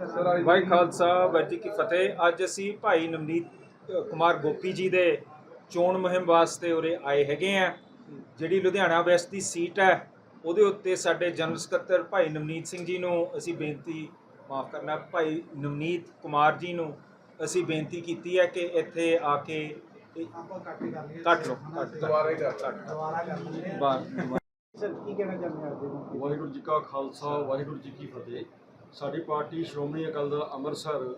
ਵਾਹਿ ਖਾਲਸਾ ਵਾਹਿਗੁਰੂ ਕੀ ਫਤਿਹ। ਅੱਜ ਅਸੀਂ ਭਾਈ ਨਵਨੀਤ ਕੁਮਾਰ ਗੋਪੀ ਜੀ ਦੇ ਚੋਣ ਮੁਹਿੰਮ ਵਾਸਤੇ ਉਰੇ ਆਏ ਹੈਗੇ ਆ। ਜਿਹੜੀ ਲੁਧਿਆਣਾ ਵੈਸਟ ਦੀ ਸੀਟ ਹੈ ਉਹਦੇ ਉੱਤੇ ਸਾਡੇ ਜਨਰਲ ਸਕੱਤਰ ਭਾਈ ਨਵਨੀਤ ਸਿੰਘ ਜੀ ਨੂੰ ਅਸੀਂ ਬੇਨਤੀ ਮਾਫ ਕਰਨਾ ਭਾਈ ਨਵਨੀਤ ਕੁਮਾਰ ਜੀ ਨੂੰ ਅਸੀਂ ਬੇਨਤੀ ਕੀਤੀ ਹੈ ਕਿ ਇੱਥੇ ਆ ਕੇ ਆਪਾਂ ਕੱਟ ਕਰ ਲਈਏ ਕੱਟ ਲਓ। ਕੱਟ ਦੁਬਾਰਾ। ਹੀ ਕਰ ਦੁਬਾਰਾ ਕਰ ਲਈਏ? ਵਾਹਿਗੁਰੂ ਜੀ ਕਾ ਖਾਲਸਾ ਵਾਹਿਗੁਰੂ ਜੀ ਕੀ ਫਤਿਹ। ਸਾਡੀ ਪਾਰਟੀ ਸ਼੍ਰੋਮਣੀ ਅਕਾਲੀ ਦਲ ਅੰਮ੍ਰਿਤਸਰ,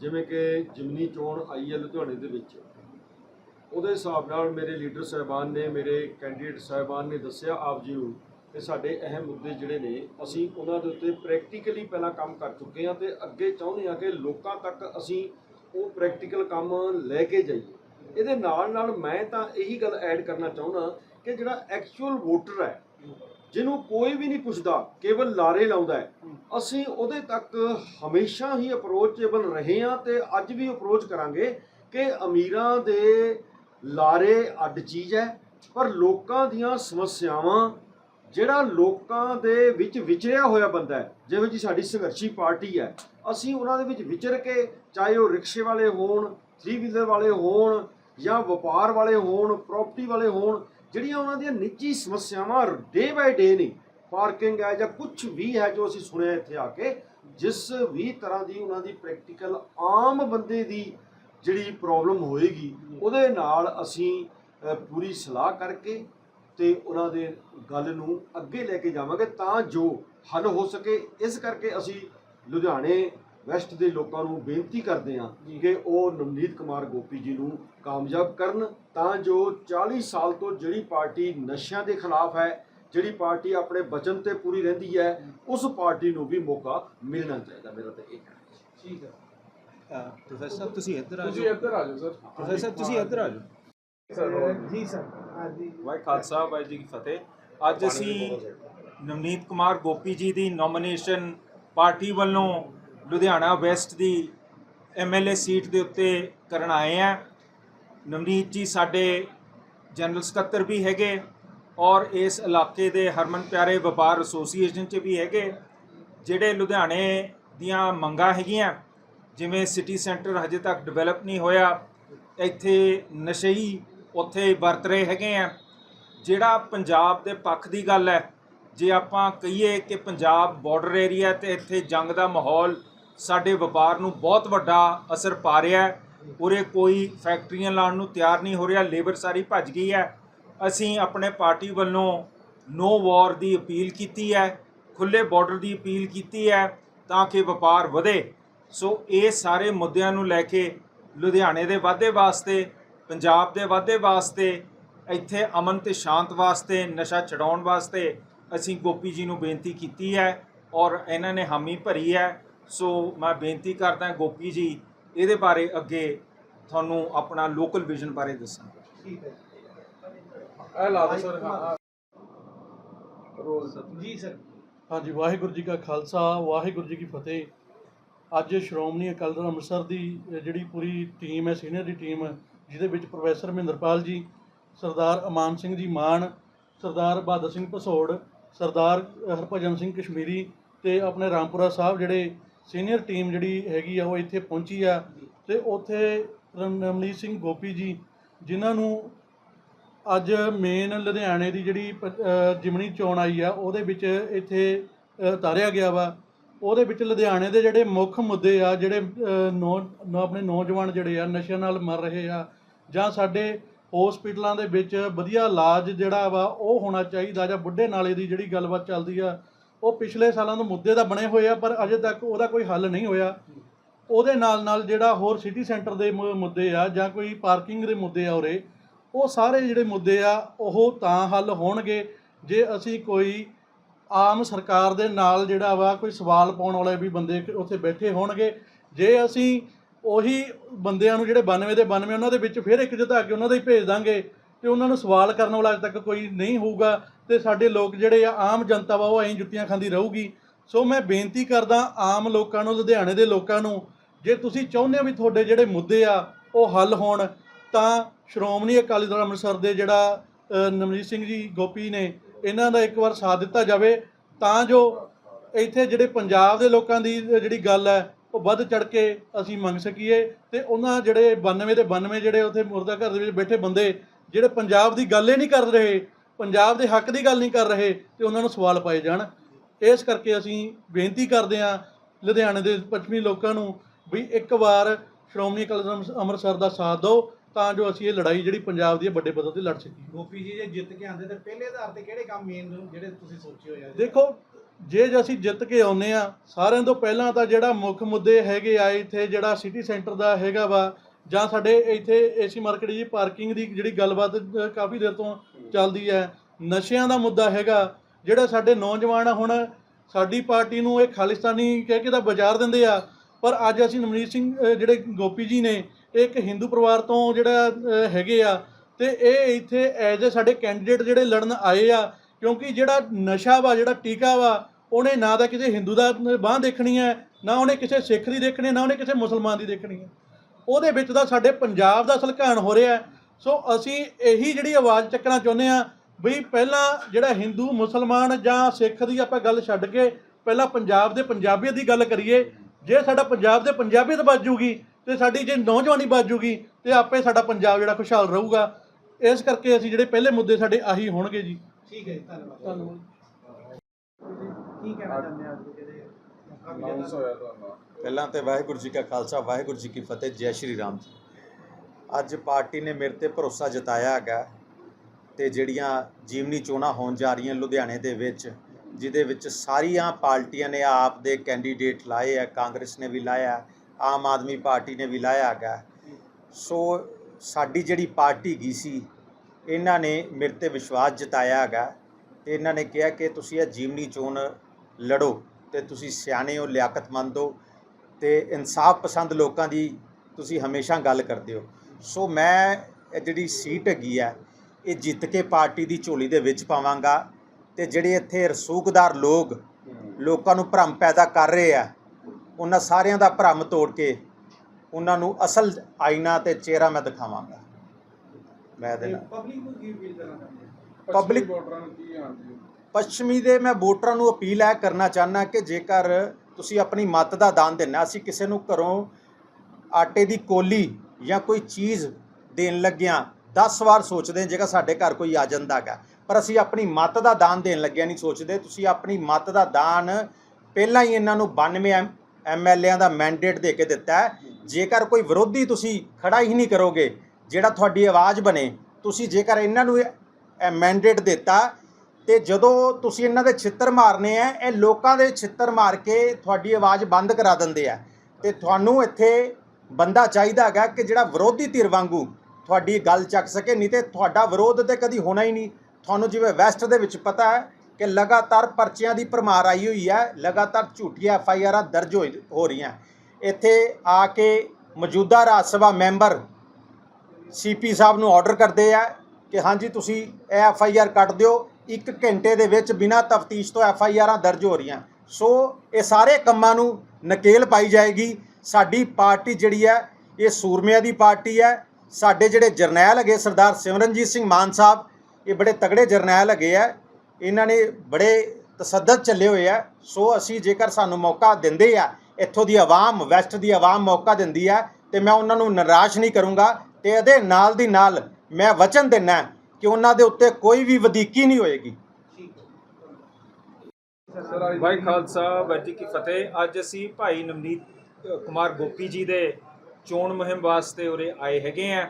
ਜਿਵੇਂ ਕਿ ਜਿਮਨੀ ਚੋਣ ਆਈ ਹੈ ਲੁਧਿਆਣੇ ਦੇ ਵਿੱਚ, ਉਹਦੇ ਹਿਸਾਬ ਨਾਲ ਮੇਰੇ ਲੀਡਰ ਸਾਹਿਬਾਨ ਨੇ, ਮੇਰੇ ਕੈਂਡੀਡੇਟ ਸਾਹਿਬਾਨ ਨੇ ਦੱਸਿਆ ਆਪ ਜੀ ਨੂੰ ਕਿ ਸਾਡੇ ਅਹਿਮ ਮੁੱਦੇ ਜਿਹੜੇ ਨੇ, ਅਸੀਂ ਉਹਨਾਂ ਦੇ ਉੱਤੇ ਪ੍ਰੈਕਟੀਕਲੀ ਪਹਿਲਾਂ ਕੰਮ ਕਰ ਚੁੱਕੇ ਹਾਂ ਤੇ ਅੱਗੇ ਚਾਹੁੰਦੇ ਹਾਂ ਕਿ ਲੋਕਾਂ ਤੱਕ ਅਸੀਂ ਉਹ ਪ੍ਰੈਕਟੀਕਲ ਕੰਮ ਲੈ ਕੇ ਜਾਈਏ। ਇਹਦੇ ਨਾਲ ਨਾਲ ਮੈਂ ਤਾਂ ਇਹੀ ਗੱਲ ਐਡ ਕਰਨਾ ਚਾਹੁੰਦਾ ਕਿ ਜਿਹੜਾ ਐਕਚੁਅਲ ਵੋਟਰ ਹੈ ਜਿਹਨੂੰ ਕੋਈ ਵੀ ਨਹੀਂ ਪੁੱਛਦਾ, ਕੇਵਲ ਲਾਰੇ ਲਾਉਂਦਾ ਹੈ। ਅਸੀਂ ਉਹਦੇ ਤੱਕ ਹਮੇਸ਼ਾ ਹੀ ਅਪਰੋਚੇਬਲ ਰਹੇ ਹਾਂ ਤੇ ਅੱਜ ਵੀ ਅਪਰੋਚ ਕਰਾਂਗੇ ਕਿ ਅਮੀਰਾਂ ਦੇ ਲਾਰੇ ਅੱਡ ਚੀਜ਼ ਹੈ, ਪਰ ਲੋਕਾਂ ਦੀਆਂ ਸਮੱਸਿਆਵਾਂ, ਜਿਹੜਾ ਲੋਕਾਂ ਦੇ ਵਿੱਚ ਵਿਚਰਿਆ ਹੋਇਆ ਬੰਦਾ ਹੈ ਜਿਵੇਂ ਜੀ ਸਾਡੀ ਸੰਘਰਸ਼ੀ ਪਾਰਟੀ ਹੈ, ਅਸੀਂ ਉਹਨਾਂ ਦੇ ਵਿੱਚ ਵਿਚਰ ਕੇ ਚਾਹੇ ਉਹ ਰਿਕਸ਼ੇ ਵਾਲੇ ਹੋਣ ਥ੍ਰੀ ਵੀਲਰ ਵਾਲੇ ਹੋਣ ਜਾਂ ਵਪਾਰ ਵਾਲੇ ਹੋਣ ਪ੍ਰਾਪਰਟੀ ਵਾਲੇ ਹੋਣ ਜਿਹੜੀਆਂ ਉਹਨਾਂ ਦੀਆਂ ਨਿੱਜੀ ਸਮੱਸਿਆਵਾਂ ਡੇ ਬਾਏ ਡੇ ਨੇ ਪਾਰਕਿੰਗ ਹੈ ਜਾਂ ਕੁਝ ਵੀ ਹੈ ਜੋ ਅਸੀਂ ਸੁਣਿਆ ਇੱਥੇ ਆ ਕੇ, ਜਿਸ ਵੀ ਤਰ੍ਹਾਂ ਦੀ ਉਹਨਾਂ ਦੀ ਪ੍ਰੈਕਟੀਕਲ ਆਮ ਬੰਦੇ ਦੀ ਜਿਹੜੀ ਪ੍ਰੋਬਲਮ ਹੋਏਗੀ, ਉਹਦੇ ਨਾਲ ਅਸੀਂ ਪੂਰੀ ਸਲਾਹ ਕਰਕੇ ਤੇ ਉਹਨਾਂ ਦੇ ਗੱਲ ਨੂੰ ਅੱਗੇ ਲੈ ਕੇ ਜਾਵਾਂਗੇ ਤਾਂ ਜੋ ਹੱਲ ਹੋ ਸਕੇ। ਇਸ ਕਰਕੇ ਅਸੀਂ ਲੁਧਿਆਣੇ ਵੈਸਟ ਦੇ ਲੋਕਾਂ ਨੂੰ ਬੇਨਤੀ ਕਰਦੇ ਹਾਂ ਕਿ ਉਹ ਨਵਨੀਤ ਕੁਮਾਰ ਗੋਪੀ ਜੀ ਨੂੰ ਕਾਮਯਾਬ ਕਰਨ ਤਾਂ ਜੋ 40 ਸਾਲ ਤੋਂ ਜਿਹੜੀ ਪਾਰਟੀ ਨਸ਼ਿਆਂ ਦੇ ਖਿਲਾਫ ਹੈ ਜਿਹੜੀ ਪਾਰਟੀ ਆਪਣੇ ਵਚਨ ਤੇ ਪੂਰੀ ਰਹਿੰਦੀ ਹੈ ਉਸ ਪਾਰਟੀ ਨੂੰ ਵੀ ਮੌਕਾ ਮਿਲਣਾ ਚਾਹੀਦਾ। ਮੇਰਾ ਤਾਂ ਇਹ ਕਹਿਣਾ ਹੈ। ਠੀਕ ਹੈ। ਪ੍ਰੋਫੈਸਰ ਸਾਹਿਬ ਤੁਸੀਂ ਇੱਧਰ ਆ ਤੁਸੀਂ ਜਾਓ ਇੱਧਰ ਆ ਜਾਓ ਸਰ। ਪ੍ਰੋਫੈਸਰ ਸਾਹਿਬ ਤੁਸੀਂ ਇੱਧਰ ਆ ਜਾਓ। ਜੀ ਸਰ। ਅੱਜ ਦੀ ਵਾਹਿ ਖਾਲਸਾ ਵਾਹਿ ਜੀ ਕੀ ਫਤਿਹ। ਅੱਜ ਅਸੀਂ ਨਵਨੀਤ ਕੁਮਾਰ ਗੋਪੀ ਜੀ ਦੀ ਨੋਮੀਨੇਸ਼ਨ ਪਾਰਟੀ ਵੱਲੋਂ ਲੁਧਿਆਣਾ ਵੈਸਟ ਦੀ ਐਮਐਲਏ ਸੀਟ ਦੇ ਉੱਤੇ ਕਰਨ ਆਏ ਆ। ਨਵਨੀਤ ਜੀ ਸਾਡੇ ਜਨਰਲ ਸਕੱਤਰ ਵੀ ਹੈਗੇ ਔਰ ਇਸ ਇਲਾਕੇ ਦੇ ਹਰਮਨ ਪਿਆਰੇ ਵਪਾਰ ਐਸੋਸੀਏਸ਼ਨ 'ਚ ਵੀ ਹੈਗੇ, ਜਿਹੜੇ ਲੁਧਿਆਣੇ ਦੀਆਂ ਮੰਗਾਂ ਹੈਗੀਆਂ, ਜਿਵੇਂ ਸਿਟੀ ਸੈਂਟਰ ਹਜੇ ਤੱਕ ਡਿਵੈਲਪ ਨਹੀਂ ਹੋਇਆ, ਇੱਥੇ ਨਸ਼ਈ ਉੱਥੇ ਵਰਤ ਰਹੇ ਹੈਗੇ ਆ। ਜਿਹੜਾ ਪੰਜਾਬ ਦੇ ਪੱਖ ਦੀ ਗੱਲ ਹੈ, ਜੇ ਆਪਾਂ ਕਹੀਏ ਕਿ ਪੰਜਾਬ ਬਾਰਡਰ ਏਰੀਆ ਤੇ ਇੱਥੇ ਜੰਗ ਦਾ ਮਾਹੌਲ ਸਾਡੇ ਵਪਾਰ ਨੂੰ ਬਹੁਤ ਵੱਡਾ ਅਸਰ ਪਾ ਰਿਹਾ ਹੈ। ਉਰੇ ਕੋਈ ਫੈਕਟਰੀਆਂ ਲਾਉਣ ਨੂੰ ਤਿਆਰ ਨਹੀਂ ਹੋ ਰਿਹਾ, ਲੇਬਰ ਸਾਰੀ ਭੱਜ ਗਈ ਹੈ। ਅਸੀਂ ਆਪਣੇ ਪਾਰਟੀ ਵੱਲੋਂ ਨੋ ਵਾਰ ਦੀ ਅਪੀਲ ਕੀਤੀ ਹੈ ਖੁੱਲੇ ਬਾਰਡਰ ਦੀ ਅਪੀਲ ਕੀਤੀ ਹੈ ਤਾਂ ਕਿ ਵਪਾਰ ਵਧੇ। ਸੋ ਇਹ ਸਾਰੇ ਮੁੱਦਿਆਂ ਨੂੰ ਲੈ ਕੇ ਲੁਧਿਆਣੇ ਦੇ ਵਾਧੇ ਵਾਸਤੇ, ਪੰਜਾਬ ਦੇ ਵਾਧੇ ਵਾਸਤੇ, ਇੱਥੇ ਅਮਨ ਤੇ ਸ਼ਾਂਤ ਵਾਸਤੇ, ਨਸ਼ਾ ਛਡਾਉਣ ਵਾਸਤੇ ਅਸੀਂ ਗੋਪੀ ਜੀ ਨੂੰ ਬੇਨਤੀ ਕੀਤੀ ਹੈ ਔਰ ਇਹਨਾਂ ਨੇ ਹਾਮੀ ਭਰੀ ਹੈ। ਸੋ ਮੈਂ ਬੇਨਤੀ ਕਰਦਾ ਗੋਪੀ ਜੀ ਇਹਦੇ ਬਾਰੇ ਅੱਗੇ ਤੁਹਾਨੂੰ ਆਪਣਾ ਲੋਕਲ ਵਿਜ਼ਨ ਬਾਰੇ ਦੱਸਣ ਠੀਕ ਹੈ ਇਹ ਲਾ ਸਰ ਹਾਂ ਜੀ ਸਰ। ਹਾਂਜੀ ਵਾਹਿਗੁਰੂ ਜੀ ਕਾ ਖਾਲਸਾ ਵਾਹਿਗੁਰੂ ਜੀ ਕੀ ਫਤਿਹ। ਅੱਜ ਸ਼੍ਰੋਮਣੀ ਅਕਾਲੀ ਦਲ ਅੰਮ੍ਰਿਤਸਰ ਦੀ ਜਿਹੜੀ ਪੂਰੀ ਟੀਮ ਹੈ ਸੀਨੀਅਰ ਦੀ ਟੀਮ ਜਿਹਦੇ ਵਿੱਚ ਪ੍ਰੋਫੈਸਰ ਮਹਿੰਦਰਪਾਲ ਜੀ ਸਰਦਾਰ ਅਮਾਨ ਸਿੰਘ ਜੀ ਮਾਨ ਸਰਦਾਰ ਬਹਾਦਰ ਸਿੰਘ ਭਸੋੜ ਸਰਦਾਰ ਹਰਭਜਨ ਸਿੰਘ ਕਸ਼ਮੀਰੀ ਤੇ ਆਪਣੇ ਰਾਮਪੁਰਾ ਸਾਹਿਬ ਜਿਹੜੇ ਸੀਨੀਅਰ ਟੀਮ ਜਿਹੜੀ ਹੈਗੀ ਆ ਉਹ ਇੱਥੇ ਪਹੁੰਚੀ ਆ ਤੇ ਉੱਥੇ ਰਮਨੀਤ ਸਿੰਘ ਗੋਪੀ ਜੀ ਜਿਨ੍ਹਾਂ ਨੂੰ ਅੱਜ ਮੇਨ ਲੁਧਿਆਣੇ ਦੀ ਜਿਹੜੀ ਪ- ਅ, ਜਿਮਣੀ ਚੋਣ ਆਈ ਆ ਉਹਦੇ ਵਿੱਚ ਇੱਥੇ ਉਤਾਰਿਆ ਗਿਆ ਵਾ। ਉਹਦੇ ਵਿੱਚ ਲੁਧਿਆਣੇ ਦੇ ਜਿਹੜੇ ਮੁੱਖ ਮੁੱਦੇ ਆ ਜਿਹੜੇ ਨੌ ਨੌ- ਆਪਣੇ ਨੌਜਵਾਨ ਜਿਹੜੇ ਆ ਨਸ਼ਿਆਂ ਨਾਲ ਮਰ ਰਹੇ ਆ ਜਾਂ ਸਾਡੇ ਹਸਪੀਟਲਾਂ ਦੇ ਵਿੱਚ ਵਧੀਆ ਇਲਾਜ ਜਿਹੜਾ ਵਾ ਉਹ ਹੋਣਾ ਚਾਹੀਦਾ ਜਾਂ ਬੁੱਢੇ ਨਾਲੇ ਦੀ ਜਿਹੜੀ ਗੱਲਬਾਤ ਚੱਲਦੀ ਆ ਉਹ ਪਿਛਲੇ ਸਾਲਾਂ ਤੋਂ ਮੁੱਦੇ ਤਾਂ ਬਣੇ ਹੋਏ ਆ, ਪਰ ਅਜੇ ਤੱਕ ਉਹਦਾ ਕੋਈ ਹੱਲ ਨਹੀਂ ਹੋਇਆ। ਉਹਦੇ ਨਾਲ ਨਾਲ ਜਿਹੜਾ ਹੋਰ ਸਿਟੀ ਸੈਂਟਰ ਦੇ ਮੁੱਦੇ ਆ ਜਾਂ ਕੋਈ ਪਾਰਕਿੰਗ ਦੇ ਮੁੱਦੇ ਆ ਉਰੇ, ਉਹ ਸਾਰੇ ਜਿਹੜੇ ਮੁੱਦੇ ਆ, ਉਹ ਤਾਂ ਹੱਲ ਹੋਣਗੇ। ਜੇ ਅਸੀਂ ਕੋਈ ਆਮ ਸਰਕਾਰ ਦੇ ਨਾਲ ਜਿਹੜਾ ਵਾ, ਕੋਈ ਸਵਾਲ ਪਾਉਣ ਵਾਲੇ ਵੀ ਬੰਦੇ ਉੱਥੇ ਬੈਠੇ ਹੋਣਗੇ। ਜੇ ਅਸੀਂ ਉਹੀ ਬੰਦਿਆਂ ਨੂੰ ਜਿਹੜੇ 92 ਦੇ 92 ਉਹਨਾਂ ਦੇ ਵਿੱਚ ਫਿਰ ਇੱਕ ਜਿਤਾ ਕੇ ਉਹਨਾਂ ਦੇ ਹੀ ਭੇਜ ਦਾਂਗੇ। ਤੇ ਉਹਨਾਂ ਨੂੰ ਸਵਾਲ ਕਰਨ ਵਾਲਾ ਅੱਜ ਤੱਕ ਕੋਈ ਨਹੀਂ ਹੋਊਗਾ ਤੇ ਸਾਡੇ ਲੋਕ ਜਿਹੜੇ ਆ, ਆਮ ਜਨਤਾ ਵਾ, ਉਹ ਐਂ ਜੁੱਤੀਆਂ ਖਾਂਦੀ ਰਹੂਗੀ। ਸੋ ਮੈਂ ਬੇਨਤੀ ਕਰਦਾ ਆਮ ਲੋਕਾਂ ਨੂੰ, ਲੁਧਿਆਣੇ ਦੇ ਲੋਕਾਂ ਨੂੰ, ਜੇ ਤੁਸੀਂ ਚਾਹੁੰਦੇ ਹੋ ਵੀ ਤੁਹਾਡੇ ਜਿਹੜੇ ਮੁੱਦੇ ਆ, ਉਹ ਹੱਲ ਹੋਣ, ਤਾਂ ਸ਼੍ਰੋਮਣੀ ਅਕਾਲੀ ਦਲ ਅੰਮ੍ਰਿਤਸਰ ਦੇ ਜਿਹੜਾ ਨਵਜੀਤ ਸਿੰਘ ਜੀ, ਗੋਪੀ ਨੇ ਇਹਨਾਂ ਦਾ ਇੱਕ ਵਾਰ ਸਾਥ ਦਿੱਤਾ ਜਾਵੇ, ਤਾਂ ਜੋ ਇੱਥੇ ਜਿਹੜੇ ਪੰਜਾਬ ਦੇ ਲੋਕਾਂ ਦੀ ਜਿਹੜੀ ਗੱਲ ਹੈ, ਉਹ ਵੱਧ ਚੜ ਕੇ ਅਸੀਂ ਮੰਗ ਸਕੀਏ ਤੇ ਉਹਨਾਂ ਜਿਹੜੇ 92 ਦੇ 92 ਜਿਹੜੇ ਉੱਥੇ ਮੁਰਦਾ ਘਰ ਦੇ ਵਿੱਚ ਬੈਠੇ ਬੰਦੇ ਜਿਹੜੇ ਪੰਜਾਬ ਦੀ ਗੱਲ ਹੀ ਨਹੀਂ ਕਰ ਰਹੇ ਪੰਜਾਬ ਦੇ ਹੱਕ ਦੀ ਗੱਲ ਨਹੀਂ ਕਰ ਰਹੇ ਤੇ ਉਹਨਾਂ ਨੂੰ ਸਵਾਲ ਪਾਏ ਜਾਣ। ਇਸ ਕਰਕੇ ਅਸੀਂ ਬੇਨਤੀ ਕਰਦੇ ਹਾਂ ਲੁਧਿਆਣੇ ਦੇ ਪੱਛਮੀ ਲੋਕਾਂ ਨੂੰ ਵੀ ਇੱਕ ਵਾਰ ਸ਼੍ਰੋਮਣੀ ਅਕਾਲੀ ਦਲ ਅੰਮ੍ਰਿਤਸਰ ਦਾ ਸਾਥ ਦਿਓ ਤਾਂ ਜੋ ਅਸੀਂ ਇਹ ਲੜਾਈ ਜਿਹੜੀ ਪੰਜਾਬ ਦੀ ਵੱਡੇ ਪੱਧਰ ਤੇ ਲੜ ਸਕੀਏ। ਗੋਪੀ ਜੀ ਜੇ ਜਿੱਤ ਕੇ ਆਂਦੇ ਤੇ ਪਹਿਲੇ ਆਧਾਰ ਤੇ ਕਿਹੜੇ ਕੰਮ ਮੇਨ ਜਿਹੜੇ ਤੁਸੀਂ ਸੋਚੇ ਹੋਏ ਆ? ਦੇਖੋ ਜੇ ਜੇ ਅਸੀਂ ਜਿੱਤ ਕੇ ਆਉਨੇ ਆ ਸਾਰਿਆਂ ਤੋਂ ਪਹਿਲਾਂ ਤਾਂ ਜਿਹੜਾ ਮੁੱਖ ਮੁੱਦੇ ਹੈਗੇ ਆ ਇੱਥੇ ਜਿਹੜਾ ਸਿਟੀ ਸੈਂਟਰ ਦਾ ਹੈਗਾ ਵਾ ਜਾਂ ਸਾਡੇ ਇੱਥੇ ਏਸੀ ਮਾਰਕੀਟ ਜੀ ਪਾਰਕਿੰਗ ਦੀ ਜਿਹੜੀ ਗੱਲਬਾਤ ਅ, ਕਾਫੀ ਦੇਰ ਤੋਂ ਚੱਲਦੀ ਹੈ। ਨਸ਼ਿਆਂ ਦਾ ਮੁੱਦਾ ਹੈਗਾ ਜਿਹੜਾ ਸਾਡੇ ਨੌਜਵਾਨ ਆ ਹੁਣ ਸਾਡੀ ਪਾਰਟੀ ਨੂੰ ਇਹ ਖਾਲਿਸਤਾਨੀ ਕਹਿ ਕੇ ਤਾਂ ਬਾਜ਼ਾਰ ਦਿੰਦੇ ਆ ਪਰ ਅੱਜ ਅਸੀਂ ਨਵਨੀਤ ਸਿੰਘ ਅ, ਜਿਹੜੇ ਗੋਪੀ ਜੀ ਨੇ ਇਹ ਇੱਕ ਹਿੰਦੂ ਪਰਿਵਾਰ ਤੋਂ ਜਿਹੜਾ ਅ, ਹੈਗੇ ਆ ਤੇ ਇਹ ਇੱਥੇ ਐਜ਼ ਅ ਸਾਡੇ ਕੈਂਡੀਡੇਟ ਜਿਹੜੇ ਲੜਨ ਆਏ ਆ ਕਿਉਂਕਿ ਜਿਹੜਾ ਨਸ਼ਾ ਵਾ ਜਿਹੜਾ ਟੀਕਾ ਵਾ ਉਹਨੇ ਨਾ ਤਾਂ ਕਿਸੇ ਹਿੰਦੂ ਦਾ ਬਾਹ ਦੇਖਣੀ ਹੈ ਨਾ ਉਹਨੇ ਕਿਸੇ ਸਿੱਖ ਦੀ ਦੇਖਣੀ ਹੈ ਨਾ ਉਹਨੇ ਕਿਸੇ ਮੁਸਲਮਾਨ ਦੀ ਦੇਖਣੀ ਹੈ। ਉਹਦੇ ਵਿੱਚ ਤਾਂ ਸਾਡੇ ਪੰਜਾਬ ਦਾ ਸਲਕਾਨ ਹੋ ਰਿਹਾ। ਸੋ ਅਸੀਂ ਇਹੀ ਜਿਹੜੀ ਆਵਾਜ਼ ਚੱਕਣਾ ਚਾਹੁੰਦੇ ਆ ਵੀ ਪਹਿਲਾਂ ਜਿਹੜਾ ਹਿੰਦੂ ਮੁਸਲਮਾਨ ਜਾਂ ਸਿੱਖ ਦੀ ਆਪਾਂ ਗੱਲ ਛੱਡ ਕੇ ਪਹਿਲਾਂ ਪੰਜਾਬ ਦੇ ਪੰਜਾਬੀਅਤ ਦੀ ਗੱਲ ਕਰੀਏ ਜੇ ਸਾਡਾ ਪੰਜਾਬ ਦੇ ਪੰਜਾਬੀਅਤ ਬਚ ਜੂਗੀ ਤੇ ਸਾਡੀ ਜੇ ਨੌਜਵਾਨੀ ਬਚ ਜੂਗੀ ਤੇ ਆਪੇ ਸਾਡਾ ਪੰਜਾਬ ਜਿਹੜਾ ਖੁਸ਼ਹਾਲ ਰਹੂਗਾ। ਇਸ ਕਰਕੇ ਅਸੀਂ ਜਿਹੜੇ ਪਹਿਲੇ ਮੁੱਦੇ ਸਾਡੇ ਆਹੀ ਹੋਣਗੇ ਜੀ। ਠੀਕ ਹੈ ਧੰਨਵਾਦ। ਧੰਨਵਾਦ। ਕੀ ਕਹਿਣਾ ਚਾਹੁੰਦੇ ਆ ਅੱਜ ਦੇ ਅਨਾਉਂਸ ਹੋਇਆ ਤੁਹਾਨੂੰ? ਪਹਿਲਾਂ ਤੇ ਵਾਹਿਗੁਰੂ ਜੀ ਕਾ ਖਾਲਸਾ, ਵਾਹਿਗੁਰੂ ਜੀ ਕੀ ਫਤਿਹ, ਜੈ ਸ਼੍ਰੀ ਰਾਮ ਜੀ। ਅੱਜ ਪਾਰਟੀ ਨੇ ਮੇਰੇ ਤੇ ਭਰੋਸਾ ਜਤਾਇਆ ਹੈਗਾ ਤੇ ਜਿਹੜੀਆਂ ਜੀਵਨੀ ਚੋਣਾਂ ਹੋਣ ਜਾ ਰਹੀਆਂ ਲੁਧਿਆਣੇ ਦੇ ਵਿੱਚ, ਜਿਹਦੇ ਵਿੱਚ ਸਾਰੀਆਂ ਪਾਰਟੀਆਂ ਨੇ ਆਪ ਦੇ ਕੈਂਡੀਡੇਟ ਲਾਏ ਆ, ਕਾਂਗਰਸ ਨੇ ਵੀ ਲਾਇਆ, ਆਮ ਆਦਮੀ ਪਾਰਟੀ ਨੇ ਵੀ ਲਾਇਆ ਹੈਗਾ। ਸੋ ਸਾਡੀ ਜਿਹੜੀ ਪਾਰਟੀ ਗਈ ਸੀ, ਇਹਨਾਂ ਨੇ ਮੇਰੇ ਤੇ ਵਿਸ਼ਵਾਸ ਜਤਾਇਆ ਹੈਗਾ। ਤੇ ਇਹਨਾਂ ਨੇ ਕਿਹਾ ਕਿ ਤੁਸੀਂ ਇਹ ਜੀਵਨੀ ਚੋਣ ਲੜੋ। ਤੇ ਤੁਸੀਂ ਸਿਆਣੇ ਹੋ ਲਿਆਕਤਮੰਦ ਹੋ ਤੇ ਇਨਸਾਫ ਪਸੰਦ ਲੋਕਾਂ ਦੀ ਤੁਸੀਂ ਹਮੇਸ਼ਾ ਗੱਲ ਕਰਦੇ ਹੋ। ਸੋ ਮੈਂ ਇਹ ਜਿਹੜੀ ਸੀਟ ਹੈਗੀ ਆ ਇਹ ਜਿੱਤ ਕੇ ਪਾਰਟੀ ਦੀ ਝੋਲੀ ਦੇ ਵਿੱਚ ਪਾਵਾਂਗਾ ਤੇ ਜਿਹੜੇ ਇੱਥੇ ਰਸੂਖਦਾਰ ਲੋਕ ਲੋਕਾਂ ਨੂੰ ਭਰਮ ਪੈਦਾ ਕਰ ਰਹੇ ਆ ਉਹਨਾਂ ਸਾਰਿਆਂ ਦਾ ਭਰਮ ਤੋੜ ਕੇ ਉਹਨਾਂ ਨੂੰ ਅਸਲ ਆਈਨਾ ਤੇ ਚਿਹਰਾ ਮੈਂ ਦਿਖਾਵਾਂਗਾ। ਮੈਂ ਨਾਲ ਪਬਲਿਕ ਨੂੰ ਕੀ ਅਪੀਲ ਕਰਨਾ ਪਬਲਿਕ ਵੋਟਰਾਂ ਨੂੰ ਕੀ ਹਾਂਜੀ ਪੱਛਮੀ ਦੇ ਮੈਂ ਵੋਟਰਾਂ ਨੂੰ ਅਪੀਲ ਹੈ ਕਰਨਾ ਚਾਹੁੰਦਾ ਕਿ ਜੇਕਰ ਤੁਸੀਂ ਆਪਣੀ ਮਤ ਦਾ ਦਾਨ ਦੇਣਾ ਅਸੀਂ ਕਿਸੇ ਨੂੰ ਘਰੋਂ ਆਟੇ ਦੀ ਕੋਲੀ ਜਾਂ ਕੋਈ ਚੀਜ਼ ਦੇਣ ਲੱਗਿਆਂ 10 ਵਾਰ ਸੋਚਦੇ ਜੇਕਰ ਸਾਡੇ ਘਰ ਕੋਈ ਆ ਜਾਂਦਾ ਹੈਗਾ। ਪਰ ਅਸੀਂ ਆਪਣੀ ਮਤ ਦਾ ਦਾਨ ਦੇਣ ਲੱਗਿਆ ਨਹੀਂ ਸੋਚਦੇ। ਤੁਸੀਂ ਆਪਣੀ ਮਤ ਦਾ ਦਾਨ ਪਹਿਲਾਂ ਹੀ ਇਹਨਾਂ ਨੂੰ 92 ਐਮਐਲਏਆਂ ਦਾ ਮੈਂਡੇਟ ਦੇ ਕੇ ਦਿੱਤਾ ਜੇਕਰ ਕੋਈ ਵਿਰੋਧੀ ਤੁਸੀਂ ਖੜਾ ਹੀ ਨਹੀਂ ਕਰੋਗੇ, ਜਿਹੜਾ ਤੁਹਾਡੀ ਆਵਾਜ਼ ਬਣੇ, ਤੁਸੀਂ ਜੇਕਰ ਇਹਨਾਂ ਨੂੰ ਮੈਂਡੇਟ ਦਿੱਤਾ ਤੇ ਜਦੋਂ ਤੁਸੀਂ ਇਹਨਾਂ ਦੇ ਛਿੱਤਰ ਮਾਰਨੇ ਆ, ਇਹ ਲੋਕਾਂ ਦੇ ਛਿੱਤਰ ਮਾਰ ਕੇ ਤੁਹਾਡੀ ਆਵਾਜ਼ ਬੰਦ ਕਰਾ ਦਿੰਦੇ ਆ। ਤੇ ਤੁਹਾਨੂੰ ਇੱਥੇ ਬੰਦਾ ਚਾਹੀਦਾ ਹੈਗਾ ਕਿ ਜਿਹੜਾ ਵਿਰੋਧੀ ਧਿਰ ਵਾਂਗੂ ਤੁਹਾਡੀ ਗੱਲ ਚੱਕ ਸਕੇ, ਨਹੀਂ ਤੇ ਤੁਹਾਡਾ ਵਿਰੋਧ ਤੇ ਕਦੀ ਹੋਣਾ ਹੀ ਨਹੀਂ। ਤੁਹਾਨੂੰ ਜਿਵੇਂ ਵੈਸਟ ਦੇ ਵਿੱਚ ਪਤਾ ਹੈ ਕਿ ਲਗਾਤਾਰ ਪਰਚਿਆਂ ਦੀ ਭਰਮਾਰ ਆਈ ਹੋਈ ਹੈ, ਲਗਾਤਾਰ ਝੂਠੀਆਂ ਐਫ ਆਈ ਆਰਾਂ ਦਰਜ ਹੋਈ- ਹੋ ਰਹੀਆਂ। ਇੱਥੇ ਆ ਕੇ ਮੌਜੂਦਾ ਰਾਜ ਸਭਾ ਮੈਂਬਰ ਸੀਪੀ ਸਾਹਿਬ ਨੂੰ ਆਰਡਰ ਕਰਦੇ ਆ ਕਿ ਹਾਂਜੀ, ਤੁਸੀਂ ਇਹ ਐਫ ਆਈ ਆਰ ਕੱਟ ਦਿਓ ਇੱਕ ਘੰਟੇ ਦੇ ਵਿੱਚ ਬਿਨਾਂ ਤਫਤੀਸ਼ ਤੋਂ ਐਫ ਆਈ ਆਰਾਂ ਦਰਜ ਹੋ ਰਹੀਆਂ। ਸੋ ਇਹ ਸਾਰੇ ਕੰਮਾਂ ਨੂੰ ਨਕੇਲ ਪਾਈ ਜਾਏਗੀ। ਸਾਡੀ ਪਾਰਟੀ ਜਿਹੜੀ ਹੈ, ਇਹ ਸੂਰਮਿਆਂ ਦੀ ਪਾਰਟੀ ਹੈ। ਸਾਡੇ ਜਿਹੜੇ ਜਰਨੈਲ ਹੈਗੇ, ਸਰਦਾਰ ਸਿਮਰਨਜੀਤ ਸਿੰਘ ਮਾਨ ਸਾਹਿਬ, ਇਹ ਬੜੇ ਤਗੜੇ ਜਰਨੈਲ ਹੈਗੇ ਆ। ਇਹਨਾਂ ਨੇ ਬੜੇ ਤਸੱਦਦ ਚੱਲੇ ਹੋਏ ਆ। ਸੋ ਅਸੀਂ ਜੇਕਰ ਸਾਨੂੰ ਮੌਕਾ ਦਿੰਦੇ ਆ, ਇੱਥੋਂ ਦੀ ਆਵਾਮ, ਵੈਸਟ ਦੀ ਆਵਾਮ ਮੌਕਾ ਦਿੰਦੀ ਆ, ਤੇ ਮੈਂ ਉਹਨਾਂ ਨੂੰ ਨਿਰਾਸ਼ ਨਹੀਂ ਕਰੂੰਗਾ। ਤੇ ਇਹਦੇ ਨਾਲ ਦੀ ਨਾਲ ਮੈਂ ਵਚਨ ਦਿੰਨਾ ਕਿ ਉਹਨਾਂ ਦੇ ਉੱਤੇ ਕੋਈ ਵੀ ਵਧੀਕੀ ਨਹੀਂ ਹੋਏਗੀ। ਠੀਕ ਹੈ ਸਰ ਅੱਜ ਵਾਹਿ ਖਾਲਸਾ ਵਾਹਿਗੁਰੂ ਜੀ ਕੀ ਫਤਿਹ। ਅੱਜ ਅਸੀਂ ਭਾਈ ਨਵਨੀਤ ਕੁਮਾਰ ਗੋਪੀ ਜੀ ਦੇ ਚੋਣ ਮੁਹਿੰਮ ਵਾਸਤੇ ਉਰੇ ਆਏ ਹੈਗੇ ਆ।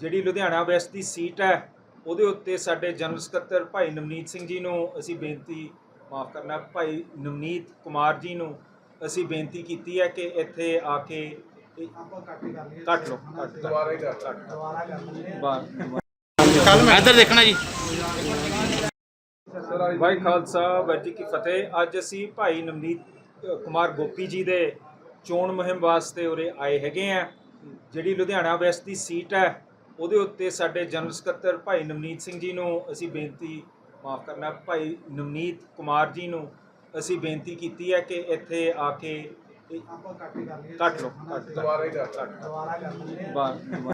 ਜਿਹੜੀ ਲੁਧਿਆਣਾ ਵੈਸਟ ਦੀ ਸੀਟ ਹੈ ਉਹਦੇ ਉੱਤੇ ਸਾਡੇ ਜਨਰਲ ਸਕੱਤਰ ਭਾਈ ਨਵਨੀਤ ਸਿੰਘ ਜੀ ਨੂੰ ਅਸੀਂ ਬੇਨਤੀ ਮਾਫ ਕਰਨਾ ਭਾਈ ਨਵਨੀਤ ਕੁਮਾਰ ਜੀ ਨੂੰ ਅਸੀਂ ਬੇਨਤੀ ਕੀਤੀ ਹੈ ਕਿ ਇੱਥੇ ਆ ਕੇ ਆਪਾਂ ਕੱਟ ਕਰ ਲਈਏ। ਕੱਟ ਲਓ, ਕੱਟ- ਦੁਬਾਰਾ ਹੀ ਕਰ। ਦੁਬਾਰਾ ਕਰ ਬਾਹਰ ਇੱਧਰ ਦੇਖਣਾ ਜੀ। ਵਾਹਿ ਖਾਲਸਾ ਵਾਹਿਗੁਰੂ ਜੀ ਕੀ ਫਤਿਹ। ਅੱਜ ਅਸੀਂ ਭਾਈ ਨਵਨੀਤ ਕੁਮਾਰ ਗੋਪੀ ਜੀ ਦੇ ਚੋਣ ਮੁਹਿੰਮ ਵਾਸਤੇ ਉਰੇ ਆਏ ਹੈਗੇ ਆ। ਜਿਹੜੀ ਲੁਧਿਆਣਾ ਵੈਸਟ ਦੀ ਸੀਟ ਹੈ ਉਹਦੇ ਉੱਤੇ ਸਾਡੇ ਜਨਰਲ ਸਕੱਤਰ ਭਾਈ ਨਵਨੀਤ ਸਿੰਘ ਜੀ ਨੂੰ ਅਸੀਂ ਬੇਨਤੀ ਮਾਫ ਕਰਨਾ ਭਾਈ ਨਵਨੀਤ ਕੁਮਾਰ ਜੀ ਨੂੰ ਅਸੀਂ ਬੇਨਤੀ ਕੀਤੀ ਹੈ ਕਿ ਇੱਥੇ ਆ ਕੇ ਆਪਾਂ ਕੱਟ ਹੀ ਕਰ ਲਈਏ ਕੱਟ ਲਓ, ਕੱਟ। ਦੁਬਾਰਾ ਹੀ ਕਰ ਦੁਬਾਰਾ ਕਰ